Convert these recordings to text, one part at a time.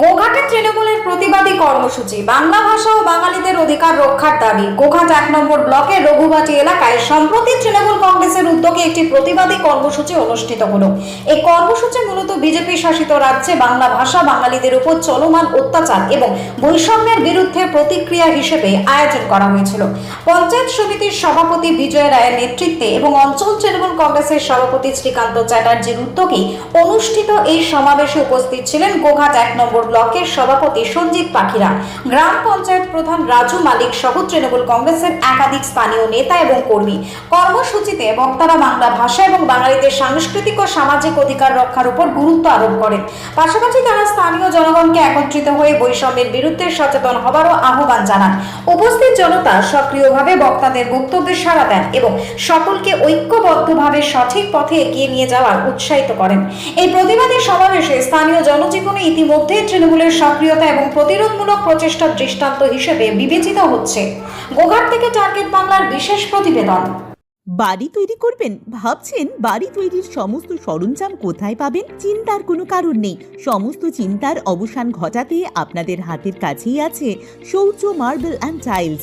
গোঘাটে তৃণমূলের প্রতিবাদী কর্মসূচি। বাংলা ভাষা ও বাঙালিদের অধিকার রক্ষার দাবি। গোঘাট এক নম্বর ব্লকের রঘুবাটি এলাকায় সম্প্রতি তৃণমূল কংগ্রেসের উদ্যোগে একটি প্রতিবাদী কর্মসূচি অনুষ্ঠিত হলো। এই কর্মসূচি মূলত বিজেপি শাসিত রাজ্যে বাংলা ভাষা, বাঙালিদের উপর চলমান অত্যাচার এবং বৈষম্যের বিরুদ্ধে প্রতিক্রিয়া হিসেবে আয়োজন করা হয়েছিল। পঞ্চায়েত সমিতির সভাপতি বিজয় রায়ের নেতৃত্বে এবং অঞ্চল তৃণমূল কংগ্রেসের সভাপতি শ্রীকান্ত চ্যাটার্জির উদ্যোগে অনুষ্ঠিত এই সমাবেশে উপস্থিত ছিলেন গোঘাট এক নম্বর ব্লকের সভাপতি সঞ্জিত পাখিরা। গ্রাম পঞ্চায়েত প্রধান রাজু মালিক সহ তৃণমূল কংগ্রেসের একাধিক স্থানীয় নেতা এবং কর্মী। কর্মসূচিতে বক্তারা বাংলা ভাষা এবং বাঙালিদের সাংস্কৃতিক ও সামাজিক অধিকার রক্ষার উপর গুরুত্ব আরোপ করেন। পাশাপাশি তারা স্থানীয় জনগণকে একত্রিত হয়ে বৈষম্যের বিরুদ্ধে সচেতন হবারও আহ্বান জানান। উপস্থিত জনতা সক্রিয়ভাবে বক্তাদের বক্তব্যে সাড়া দেন এবং সকলকে ঐক্যবদ্ধভাবে সঠিক পথে এগিয়ে নিয়ে যাওয়ার উৎসাহিত করেন। এই প্রতিবাদী সমাবেশে স্থানীয় জনজীবনে ইতিমধ্যে তৃণমূলের সক্রিয়তা এবং প্রতিরোধমূলক প্রচেষ্টার দৃষ্টান্ত হিসেবে বিবেচিত হচ্ছে। গোঘাট থেকে টার্গেট বাংলার বিশেষ প্রতিবেদন। বাড়ি তৈরি করবেন? ভাবছেন বাড়ি তৈরির সমস্ত সরঞ্জাম কোথায় পাবেন? চিন্তার কোনো কারণ নেই। সমস্ত চিন্তার অবসান ঘটাতে আপনাদের হাতের কাছেই আছে শৌচ, মার্বেল অ্যান্ড টাইলস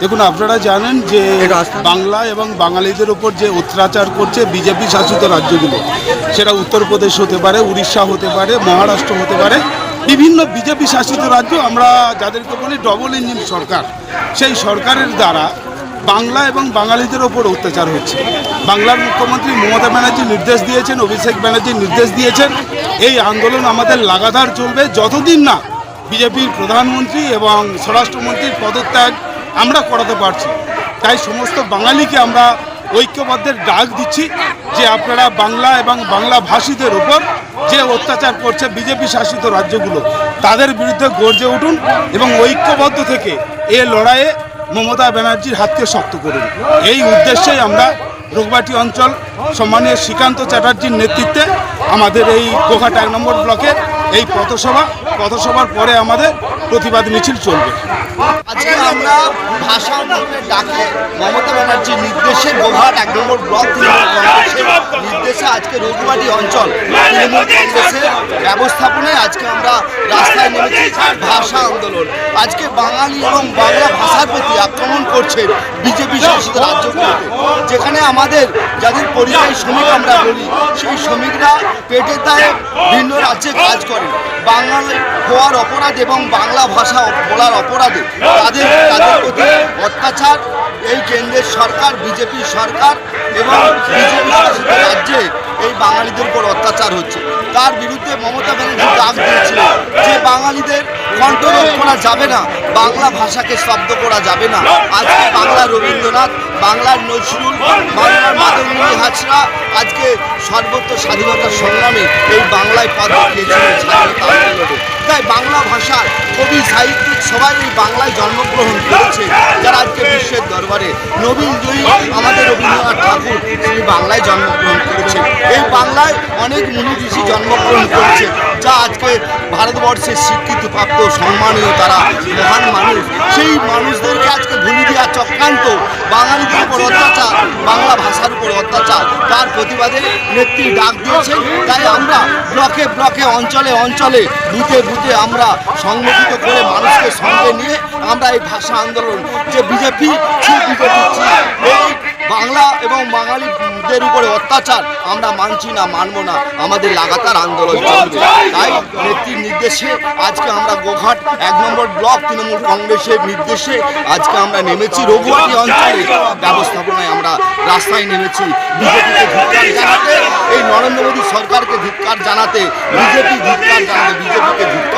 দেখুন আপনারা জানেন যে বাংলা এবং বাঙালিদের উপর যে অত্যাচার করছে বিজেপি শাসিত রাজ্যগুলো সেটা উত্তরপ্রদেশ হতে পারে উড়িষ্যা হতে পারে মহারাষ্ট্র হতে পারে বিভিন্ন বিজেপি শাসিত রাজ্য আমরা যাদেরকে বলি ডবল ইঞ্জিন সরকার। সেই সরকারের দ্বারা বাংলা এবং বাঙালিদের ওপর অত্যাচার হচ্ছে। বাংলার মুখ্যমন্ত্রী মমতা ব্যানার্জি নির্দেশ দিয়েছেন অভিষেক ব্যানার্জি নির্দেশ দিয়েছেন এই আন্দোলন আমাদের লাগাতার চলবে যতদিন না বিজেপির প্রধানমন্ত্রী এবং স্বরাষ্ট্রমন্ত্রীর পদত্যাগ আমরা করাতে পারছি। তাই সমস্ত বাঙালিকে আমরা ঐক্যবদ্ধের ডাক দিচ্ছি যে আপনারা বাংলা এবং বাংলা ভাষীদের ওপর যে অত্যাচার করছে বিজেপি শাসিত রাজ্যগুলো, তাদের বিরুদ্ধে গর্জে উঠুন এবং ঐক্যবদ্ধ থেকে এ লড়াইয়ে মমতা ব্যানার্জির হাতকে শক্ত করুন। এই উদ্দেশ্যেই আমরা রোগবাটি অঞ্চল সম্মানীয় শ্রীকান্ত চ্যাটার্জির নেতৃত্বে আমাদের এই গোঘাট এক নম্বর ব্লকের এই পথসভা, পথসভার পরে আমাদের প্রতিবাদ মিছিল চলবে। আজকে আমরা ভাষা আন্দোলনের ডাকে মমতা ব্যানার্জির নির্দেশে গোঘাট এক নম্বর ব্লক নির্দেশে আজকে রঘুবাটি অঞ্চল তৃণমূল কংগ্রেসের ব্যবস্থাপনায় আজকে আমরা রাস্তায় নেমেছি ভাষা আন্দোলন। আজকে বাঙালি এবং বাংলা ভাষার প্রতি আক্রমণ করছে বিজেপি শাসিত রাজ্যগুলোতে যেখানে আমাদের যাদের পরিযায়ী শ্রমিক আমরা বলি, সেই শ্রমিকরা পেটে দায়ে ভিন্ন রাজ্যে কাজ করেন। বাঙালি হওয়ার অপরাধ এবং বাংলা ভাষা বলার অপরাধে তাদের তাদের প্রতি অত্যাচার। এই কেন্দ্রের সরকার, বিজেপি সরকার এবং বিজেপি শাসিত রাজ্যে এই বাঙালিদের উপর অত্যাচার হচ্ছে। তার বিরুদ্ধে মমতা ব্যানার্জি ডাক দিয়েছিল। বাঙালিদের কণ্ঠরোধ করা যাবে না, বাংলা ভাষাকে শব্দ করা যাবে না। আজকে বাংলা রবীন্দ্রনাথ, বাংলার নজরুল, বাংলার মাধবমণি হাজরা আজকে সর্বত্র স্বাধীনতার সংগ্রামে এই বাংলায় পদ স্বাধীনতা তাই বাংলা ভাষার কবি, সাহিত্যিক সবাই এই বাংলায় জন্মগ্রহণ করেছে। যারা আজকে বিশ্বের দরবারে নবীন জয়ী আমাদের রবীন্দ্রনাথ ঠাকুর, তিনি বাংলায় জন্মগ্রহণ করেছেন। এই বাংলায় অনেক মুনি ঋষি জন্মগ্রহণ করেছে যা আজকে ভারতবর্ষের স্বীকৃতিপ্রাপ্ত সম্মানীয় তারা মহান মানুষ, সেই মানুষদেরকে আজকে ভুলি দেওয়া চক্রান্ত, বাঙালিদের উপর অত্যাচার, বাংলা ভাষার উপর অত্যাচার, তার প্রতিবাদে নেত্রী ডাক দিয়েছেন তাই আমরা ব্লকে ব্লকে, অঞ্চলে অঞ্চলে, বুথে বুথে আমরা সংগঠিত করে মানুষকে সঙ্গে নিয়ে আমরা এই ভাষা আন্দোলন, যে বিজেপি বিজেপি এই বাংলা এবং বাঙালিদের উপরে অত্যাচার আমরা মানছি না মানবো না। আমাদের লাগাতার আন্দোলন চলবে। তাই নেত্রীর নির্দেশে আজকে আমরা গোঘাট এক নম্বর ব্লক তৃণমূল কংগ্রেসের নির্দেশে আজকে আমরা নেমেছি রঘুয়াটি অঞ্চলে। ব্যবস্থাপনায় আমরা রাস্তায় নেমেছি। বিজেপিকে ধিক্কার জানাতে এই নরেন্দ্র মোদী সরকারকে ধিক্কার জানাতে বিজেপি ধিক্কার জানাতে বিজেপিকে ধিক্কার